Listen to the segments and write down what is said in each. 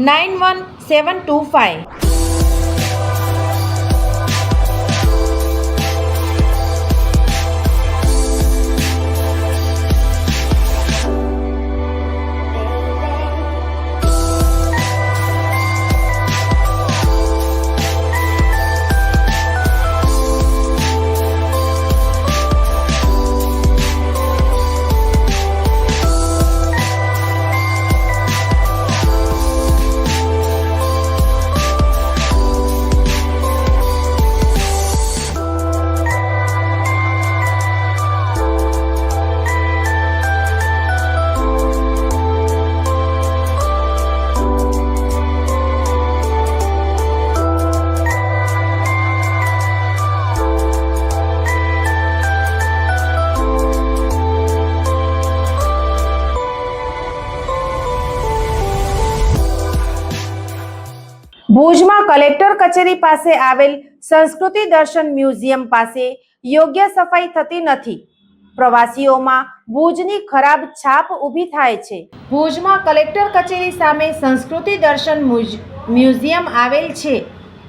nine one seven two five ભુજમાં collector કચેરી પાસે આવેલ સંસ્કૃતિ દર્શન મ્યુઝિયમ પાસે યોગ્ય સફાઈ થતી નથી. પ્રવાસીઓમાં ભુજની ખરાબ છાપ ઊભી થાય છે. ભુજમાં કલેક્ટર કચેરી સામે સંસ્કૃતિ દર્શન મ્યુઝ- મ્યુઝિયમ આવેલ છે.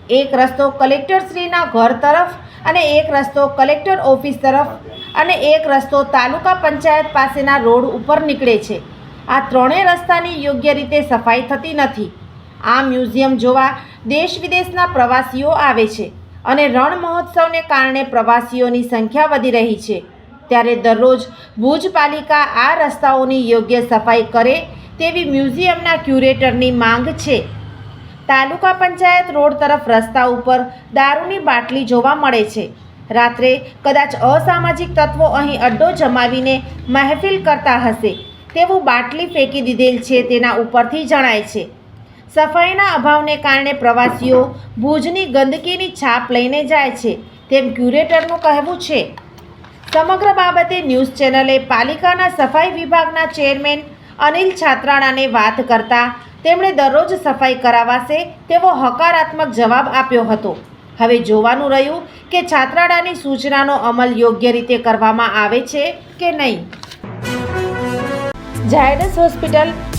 એક રસ્તો કલેક્ટરશ્રીના ઘર તરફ અને એક રસ્તો કલેક્ટર ઓફિસ તરફ અને એક રસ્તો તાલુકા પંચાયત પાસેના રોડ ઉપર નીકળે છે. આ ત્રણેય રસ્તાની યોગ્ય રીતે સફાઈ થતી નથી. આ મ્યુઝિયમ જોવા દેશ વિદેશના પ્રવાસીઓ આવે છે અને રણ મહોત્સવને કારણે પ્રવાસીઓની સંખ્યા વધી રહી છે. ત્યારે દરરોજ ભુજ પાલિકા આ રસ્તાઓની યોગ્ય સફાઈ કરે તેવી મ્યુઝિયમના ક્યુરેટરની માંગ છે. તાલુકા પંચાયત રોડ તરફ રસ્તા ઉપર દારૂની બાટલી જોવા મળે છે. રાત્રે કદાચ અસામાજિક તત્વો અહીં અડ્ડો જમાવીને મહેફિલ કરતા હશે તેવું બાટલી ફેંકી દીધેલ છે તેના ઉપરથી જણાય છે. સફાઈના અભાવને કારણે પ્રવાસીઓ ભુજની ગંદકીની છાપ લઈને જાય છે. તેમ ક્યુરેટરનું કહેવું છે. સમગ્ર બાબતે ન્યૂઝ ચેનલે પાલિકાના સફાઈ વિભાગના ચેરમેન અનિલ છાત્રાણાને વાત કરતા તેમણે દરરોજ સફાઈ કરાવાશે તેવો હકારાત્મક જવાબ આપ્યો હતો. હવે જોવાનું રહ્યું કે છાત્રાડાની સૂચનાનો અમલ યોગ્ય રીતે કરવામાં આવે છે કે નહીં. ઝાયડસ હોસ્પિટલ